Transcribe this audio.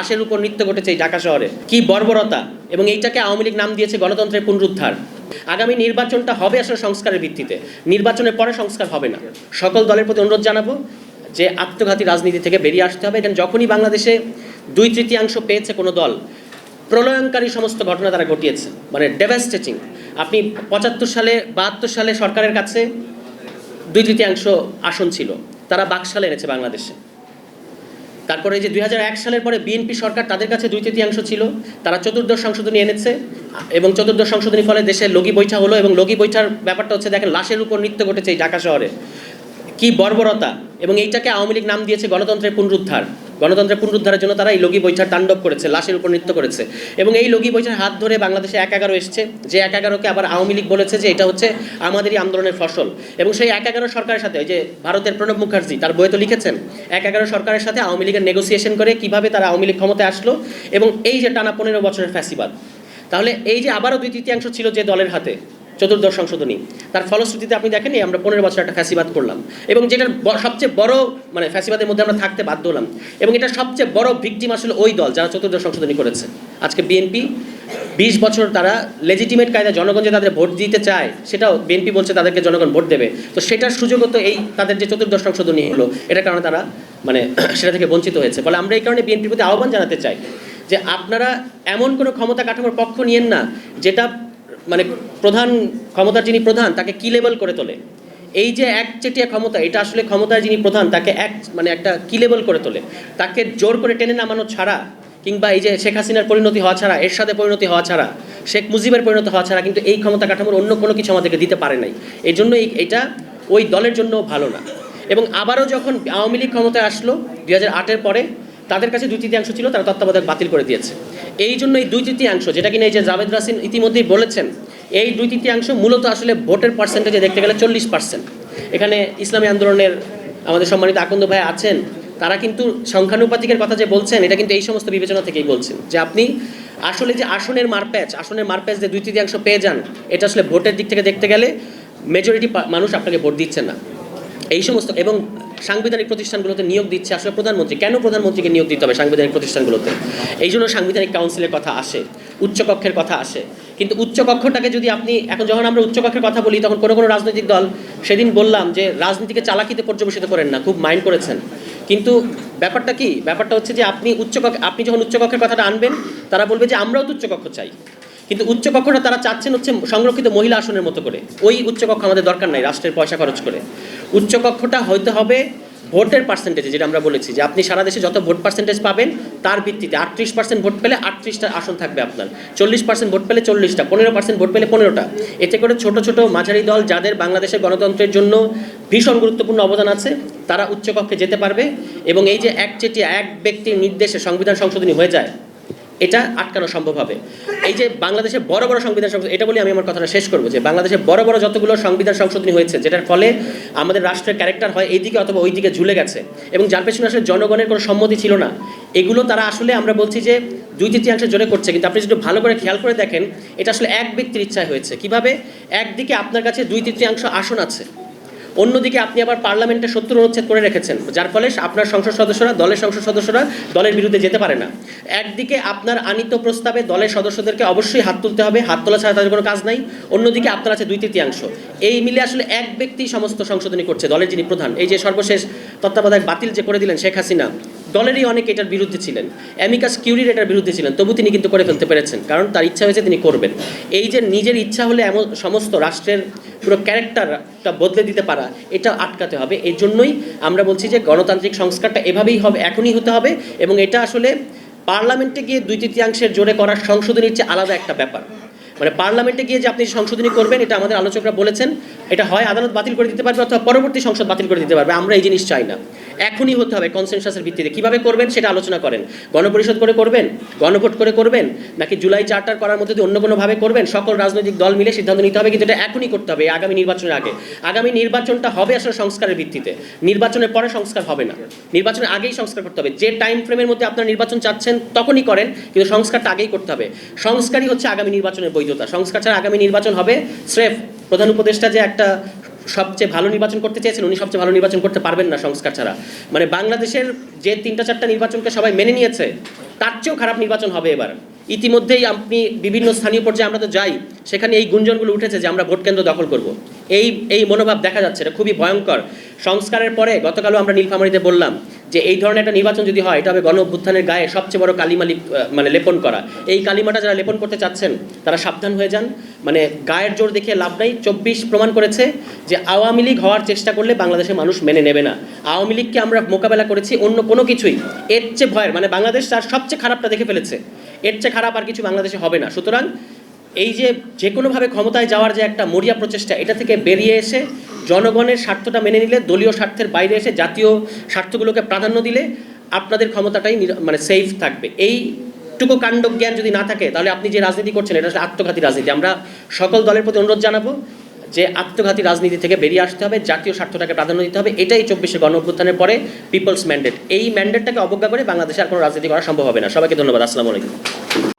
লাশের উপর নৃত্য ঘটেছে এই ঢাকা শহরে। কি বর্বরতা! এবং এইটাকে আওয়ামী লীগ নাম দিয়েছে গণতন্ত্রের পুনরুদ্ধার। আগামী নির্বাচনটা হবে আসলে সংস্কারের ভিত্তিতে। নির্বাচনের পরে সংস্কার হবে না। সকল দলের প্রতি অনুরোধ জানাব যে আত্মঘাতী রাজনীতি থেকে বেরিয়ে আসতে হবে। এখানে যখনই বাংলাদেশে দুই তৃতীয়াংশ পেয়েছে কোনো দল প্রলয়ঙ্কারী সমস্ত ঘটনা তারা ঘটিয়েছে। মানে ডেভাস্টেটিং আপনি পঁচাত্তর সালে, বাহাত্তর সালে সরকারের কাছে দুই তৃতীয়াংশ আসন ছিল। তারা বাকশালে এনেছে বাংলাদেশে। তারপরে যে দুই হাজার এক সালের পরে বিএনপি সরকার তাদের কাছে দুই তৃতীয়াংশ ছিল, তারা চতুর্দশ সংশোধনী এনেছে এবং চতুর্দশ সংশোধনী ফলে দেশে লগি বৈঠা হলো এবং লগি বৈঠার ব্যাপারটা হচ্ছে দেখেন, লাশের উপর নৃত্য ঘটেছে এই ঢাকা শহরে। কি বর্বরতা এবং এইটাকে আওয়ামী লীগ নাম দিয়েছে গণতন্ত্রের পুনরুদ্ধার। গণতন্ত্রের পুনরুদ্ধারের জন্য তারা এই লগি বৈঠার তাণ্ডব করেছে, লাশের উপর নৃত্য করেছে। এবং এই লগি বৈঠার হাত ধরে বাংলাদেশে এক এগারো এসছে। যে এক এগারোকে আবার আওয়ামী লীগ বলেছে যে এটা হচ্ছে আমাদেরই আন্দোলনের ফসল। এবং সেই এক এগারো সরকারের সাথে যে ভারতের প্রণব মুখার্জি, তার বইয়ে তো লিখেছেন, এক এগারো সরকারের সাথে আওয়ামী লীগের নেগোসিয়েশন করে কীভাবে তারা আওয়ামী লীগ ক্ষমতায় আসলো এবং এই যে টানা পনেরো বছরের ফ্যাসিবাদ। তাহলে এই যে আবারও দুই তৃতীয়াংশ ছিল যে দলের হাতে চতুর্দশ সংশোধনী। তার ফলশ্রুতিতে আপনি দেখেন আমরা পনেরো বছর একটা ফ্যাসিবাদ করলাম। এবং যেটার সবচেয়ে বড় মানে ফ্যাসিবাদের মধ্যে আমরা থাকতে বাধ্য হলাম। এবং এটা সবচেয়ে বড় ভিকটিম আসলে ওই দল যারা চতুর্দশ সংশোধনী করেছে। আজকে বিএনপি বিশ বছর তারা লেজিটিমেট কায়দা জনগণ যে তাদের ভোট দিতে চায়, সেটাও বিএনপি বলছে তাদেরকে জনগণ ভোট দেবে। তো সেটার সুযোগও তো এই তাদের যে চতুর্দশ সংশোধনী হলো, এটার কারণে তারা মানে সেটা থেকে বঞ্চিত হয়েছে। ফলে আমরা এই কারণে বিএনপির প্রতি আহ্বান জানাতে চাই যে আপনারা এমন কোনো ক্ষমতা কাঠামোর পক্ষ নিয়েন না, যেটা মানে প্রধান ক্ষমতার যিনি প্রধান, তাকে কি লেভেল করে তোলে? এই যে একচেটিয়া ক্ষমতা, এটা আসলে ক্ষমতার যিনি প্রধান, তাকে এক মানে একটা কি লেভেল করে তোলে? তাকে জোর করে টেনে নামানো ছাড়া, কিংবা এই যে শেখ হাসিনার পরিণতি হওয়া ছাড়া, এরশাদের পরিণতি হওয়া ছাড়া, শেখ মুজিবের পরিণতি হওয়া ছাড়া কিন্তু এই ক্ষমতা কাঠামোর অন্য কোনো কিছু আমাদেরকে দিতে পারে নাই। এই জন্য এটা ওই দলের জন্য ভালো না। এবং আবারও যখন আওয়ামী লীগ ক্ষমতায় আসলো দুই হাজার আটের পরে, তাদের কাছে দুই তৃতীয়াংশ ছিল, তারা তত্ত্বাবধায়ক বাতিল করে দিয়েছে। এই জন্য এই দুই তৃতীয়াংশ, যেটা কিনা এই যে জাভেদ রাসিন ইতিমধ্যেই বলেছেন, এই দুই তৃতীয়াংশ মূলত আসলে ভোটের পার্সেন্টেজে দেখতে গেলে চল্লিশ পার্সেন্ট এখানে ইসলামী আন্দোলনের আমাদের সম্মানিত আকন্দ ভাই আছেন, তারা কিন্তু সংখ্যানুপাতিকের কথা যে বলছেন, এটা কিন্তু এই সমস্ত বিবেচনা থেকেই বলছেন, যে আপনি আসলে যে আসনের মারপ্যাচ আসনের মারপ্যাচ যে দুই তৃতীয়াংশ পেয়ে যান, এটা আসলে ভোটের দিক থেকে দেখতে গেলে মেজরিটি মানুষ আপনাকে ভোট দিচ্ছে না। এই সমস্ত এবং সাংবিধানিক প্রতিষ্ঠানগুলোতে নিয়োগ দিচ্ছে আসলে প্রধানমন্ত্রী। কেন প্রধানমন্ত্রীকে নিয়োগ দিতে হবে সাংবিধানিক প্রতিষ্ঠানগুলোতে? এই জন্য সাংবিধানিক কাউন্সিলের কথা আসে, উচ্চকক্ষের কথা আসে। কিন্তু উচ্চকক্ষটাকে যদি আপনি, এখন যখন আমরা উচ্চকক্ষের কথা বলি, তখন কোনো কোনো রাজনৈতিক দল, সেদিন বললাম যে রাজনীতিকে চালাকিতে পর্যবেসিত করেন না, খুব মাইন্ড করেছেন। কিন্তু ব্যাপারটা কি? ব্যাপারটা হচ্ছে যে আপনি উচ্চকক্ষ, আপনি যখন উচ্চকক্ষের কথাটা আনবেন, তারা বলবে যে আমরাও তো উচ্চকক্ষ চাই। কিন্তু উচ্চকক্ষটা তারা চাচ্ছেন হচ্ছে সংরক্ষিত মহিলা আসনের মতো করে। ওই উচ্চকক্ষ আমাদের দরকার নাই রাষ্ট্রের পয়সা খরচ করে। উচ্চকক্ষটা হইতে হবে ভোটের পার্সেন্টেজে যেটা আমরা বলেছি, যে আপনি সারা দেশে যত ভোট পার্সেন্টেজ পাবেন, তার ভিত্তিতে আটত্রিশ পার্সেন্ট ভোট পেলে আটত্রিশটা আসন থাকবে আপনার। চল্লিশ পার্সেন্ট ভোট পেলে চল্লিশটা, পনেরো পার্সেন্ট ভোট পেলে পনেরোটা। এতে করে ছোট ছোট মাঝারি দল যাদের বাংলাদেশের গণতন্ত্রের জন্য ভীষণ গুরুত্বপূর্ণ অবদান আছে, তারা উচ্চকক্ষে যেতে পারবে এবং এই যে একচেটিয়া এক ব্যক্তির নির্দেশে সংবিধান সংশোধনী হয়ে যায় এটা আটকানো সম্ভব হবে। এই যে বাংলাদেশের বড় বড় সংবিধান সংশোধন, এটা বলে আমি আমার কথাটা শেষ করব যে বাংলাদেশের বড় বড় যতগুলো সংবিধান সংশোধনী হয়েছে, যেটার ফলে আমাদের রাষ্ট্রের ক্যারেক্টার হয় এইদিকে অথবা ওই দিকে ঝুলে গেছে এবং যার পেছনে আসলে জনগণের কোনো সম্মতি ছিল না, এগুলো তারা আসলে আমরা বলছি যে দুই তৃতীয়াংশ জোরে করছে। কিন্তু আপনি যদি ভালো করে খেয়াল করে দেখেন, এটা আসলে এক ব্যক্তির ইচ্ছায় হয়েছে। কীভাবে? একদিকে আপনার কাছে দুই তৃতীয়াংশ আসন আছে। অন্যদিকে আপনি আবার পার্লামেন্টে সত্তর অনুচ্ছেদ করে রেখেছেন, যার ফলে আপনার সংসদ সদস্যরা, দলের সংসদ সদস্যরা দলের বিরুদ্ধে যেতে পারে না। একদিকে আপনার আনিত প্রস্তাবে দলের সদস্যদেরকে অবশ্যই হাত তুলতে হবে, হাত তোলা ছাড়া তাদের কোনো কাজ নাই। অন্যদিকে আপনার আছে দুই তৃতীয়াংশ। এই মিলে আসলে এক ব্যক্তি সমস্ত সংশোধনী করছে, দলের যিনি প্রধান। এই যে সর্বশেষ তত্ত্বাবধায়ক বাতিল যে করে দিলেন শেখ হাসিনা দলেরই অনেক এটার বিরুদ্ধে ছিলেন। অ্যামিকাস কিউরির এটার বিরুদ্ধে ছিলেন, তবু তিনি কিন্তু করে ফেলতে পেরেছেন, কারণ তার ইচ্ছা হয়েছে তিনি করবেন। এই যে নিজের ইচ্ছা হলে এমন সমস্ত রাষ্ট্রের পুরো ক্যারেক্টারটা বদলে দিতে পারা, এটা আটকাতে হবে। এই জন্যই আমরা বলছি যে গণতান্ত্রিক সংস্কারটা এভাবেই হবে, এখনই হতে হবে এবং এটা আসলে পার্লামেন্টে গিয়ে দুই তৃতীয়াংশের জোরে করার সংশোধনীর চেয়ে আলাদা একটা ব্যাপার। মানে পার্লামেন্টে গিয়ে যে আপনি সংশোধনী করবেন, এটা আমাদের আলোচকরা বলেছেন এটা হয় আদালত বাতিল করে দিতে পারবে অথবা পরবর্তী সংসদ বাতিল করে দিতে পারবে, আমরা এই জিনিস চাই না। এখনই হতে হবে কনসেনসাসের ভিত্তিতে। কীভাবে করবেন সেটা আলোচনা করেন। গণপরিষদ করে করবেন? গণভোট করে করবেন? নাকি জুলাই চার্টার করার মধ্যে দিয়ে অন্য কোনোভাবে করবেন? সকল রাজনৈতিক দল মিলে সিদ্ধান্ত নিতে হবে, কিন্তু এটা এখনই করতে হবে আগামী নির্বাচনের আগে। আগামী নির্বাচনটা হবে আসলে সংস্কারের ভিত্তিতে। নির্বাচনের পরে সংস্কার হবে না। নির্বাচনের আগেই সংস্কার করতে হবে। যে টাইম ফ্রেমের মধ্যে আপনারা নির্বাচন চাচ্ছেন, তখনই করেন, কিন্তু সংস্কারটা আগেই করতে হবে। সংস্কারই হচ্ছে আগামী নির্বাচনের বৈধতা। সংস্কার ছাড়া আগামী নির্বাচন হবে স্রেফ প্রধান উপদেষ্টা যে একটা সবচেয়ে ভালো নির্বাচন করতে চেয়েছেন, উনি সবচেয়ে ভালো নির্বাচন করতে পারবেন না সংস্কার ছাড়া। মানে বাংলাদেশের যে তিনটা চারটা নির্বাচনকে সবাই মেনে নিয়েছে, তার চেয়েও খারাপ নির্বাচন হবে এবার। ইতিমধ্যেই আপনি বিভিন্ন স্থানীয় পর্যায়ে আমরা তো যাই, সেখানে এই গুঞ্জনগুলো উঠেছে যে আমরা ভোট কেন্দ্র দখল করব। এই এই মনোভাব দেখা যাচ্ছে এটা খুবই ভয়ঙ্কর। সংস্কারের পরে গতকালও আমরা নীলফামারীতে বললাম যে এই ধরনের একটা নির্বাচন যদি হয়, এটা হবে গণ অভ্যুত্থানের গায়ে সবচেয়ে বড় কালিমা মানে লেপন করা। এই কালিমাটা যারা লেপন করতে চাচ্ছেন, তারা সাবধান হয়ে যান। মানে গায়ের জোর দেখে লাভ নাই। চব্বিশ প্রমাণ করেছে যে আওয়ামী লীগ হওয়ার চেষ্টা করলে বাংলাদেশের মানুষ মেনে নেবে না। আওয়ামী লীগকে আমরা মোকাবেলা করেছি অন্য কোনো কিছুই। এর চেয়ে ভয়ের মানে বাংলাদেশ তার সবচেয়ে খারাপটা দেখে ফেলেছে। এর চেয়ে খারাপ আর কিছু বাংলাদেশে হবে না। সুতরাং এই যে যে কোনোভাবে ক্ষমতায় যাওয়ার যে একটা মরিয়া প্রচেষ্টা, এটা থেকে বেরিয়ে এসে জনগণের স্বার্থটা মেনে নিলে, দলীয় স্বার্থের বাইরে এসে জাতীয় স্বার্থগুলোকে প্রাধান্য দিলে আপনাদের ক্ষমতাটাই মানে সেফ থাকবে। এই এইটুকু কাণ্ড জ্ঞান যদি না থাকে, তাহলে আপনি যে রাজনীতি করছেন, এটা আসলে আত্মঘাতী রাজনীতি। আমরা সকল দলের প্রতি অনুরোধ জানাব যে আত্মঘাতী রাজনীতি থেকে বেরিয়ে আসতে হবে, জাতীয় স্বার্থটাকে প্রাধান্য দিতে হবে। এটাই চব্বিশে গণ অভ্যুত্থানের পরে পিপলস ম্যান্ডেট এই ম্যান্ডেটটাকে অবজ্ঞা করে বাংলাদেশে আর কোনো রাজনীতি করা সম্ভব হবে না। সবাইকে ধন্যবাদ। আসসালামু আলাইকুম।